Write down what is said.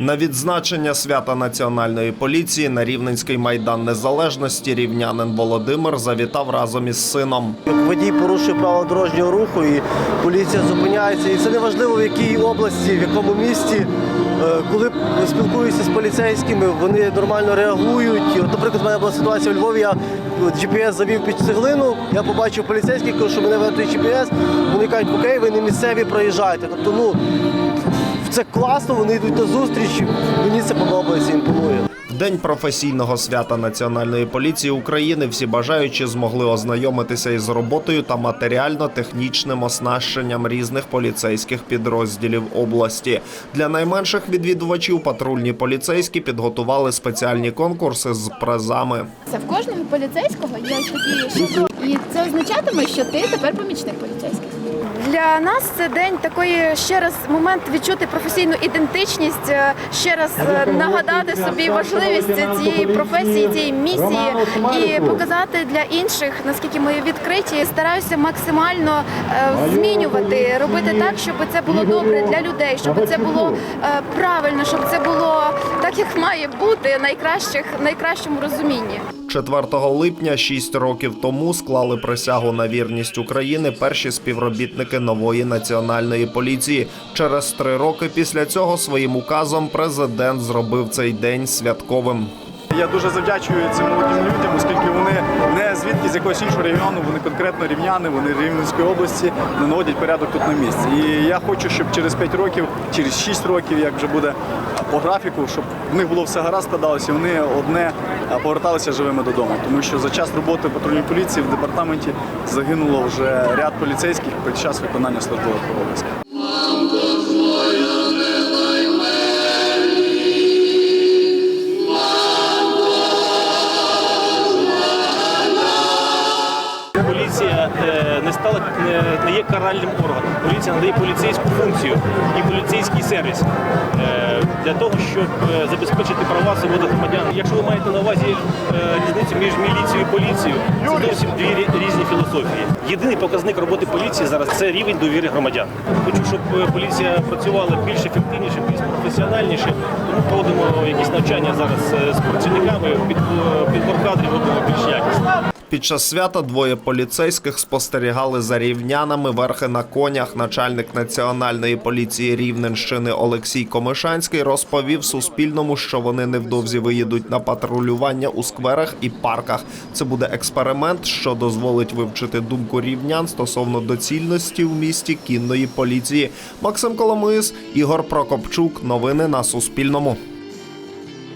На відзначення свята національної поліції на Рівненський майдан незалежності рівнянин Володимир завітав разом із сином. Водій порушує правила дорожнього руху і поліція зупиняється. І це не важливо в якій області, в якому місті. Е, Коли спілкуюся з поліцейськими, вони нормально реагують. От, наприклад, в мене була ситуація у Львові, я GPS завів під цеглину, я побачив поліцейських, що мене ведуть GPS, вони кажуть, окей, ви не місцеві проїжджаєте. Тобто, ну, це класно, вони йдуть на зустріч, мені це подобається, імпонує. В день професійного свята Національної поліції України всі бажаючі змогли ознайомитися із роботою та матеріально-технічним оснащенням різних поліцейських підрозділів області. Для найменших відвідувачів патрульні поліцейські підготували спеціальні конкурси з призами. Це в кожного поліцейського є такі шеврони. І це означатиме, що ти тепер помічник поліцейських. Для нас це день такої ще раз момент відчути професійну ідентичність, е, ще раз е, нагадати собі важливість цієї професії, цієї місії і показати для інших, наскільки ми відкриті. Стараюся максимально е, змінювати, робити так, щоб це було добре для людей, щоб це було правильно, щоб це було так, як має бути найкращих найкращому розумінні. 4 липня, 6 років тому, склали присягу на вірність України перші співробітники нової національної поліції. Через три роки після цього своїм указом президент зробив цей день святковим. Я дуже завдячую цим молодим людям, оскільки вони не звідки з якогось іншого регіону, вони конкретно рівняни, вони Рівненської області, не наводять порядок тут на місці. І я хочу, щоб через 5 років, через 6 років, як вже буде по графіку, щоб в них було все гаразд складалося, і вони одне поверталися живими додому. Тому що за час роботи патрульної поліції в департаменті загинуло вже ряд поліцейських під час виконання службових обов'язків. Не стала не, не є каральним органом. Поліція надає поліцейську функцію і поліцейський сервіс е, для того, щоб е, забезпечити права свободи громадян. Якщо ви маєте на увазі е, різницю між міліцією і поліцією, це зовсім дві різні філософії. Єдиний показник роботи поліції зараз це рівень довіри громадян. Хочу, щоб е, поліція працювала більш ефективніше, більш професіональніше. Тому проводимо якісь навчання зараз е, з працівниками, під, підбор кадрів робимо більш якісно. Під час свята двоє поліцейських спостерігали за рівнянами верхи на конях. Начальник національної поліції Рівненщини Олексій Комишанський розповів Суспільному, що вони невдовзі виїдуть на патрулювання у скверах і парках. Це буде експеримент, що дозволить вивчити думку рівнян стосовно доцільності в місті кінної поліції. Максим Коломис, Ігор Прокопчук. Новини на Суспільному.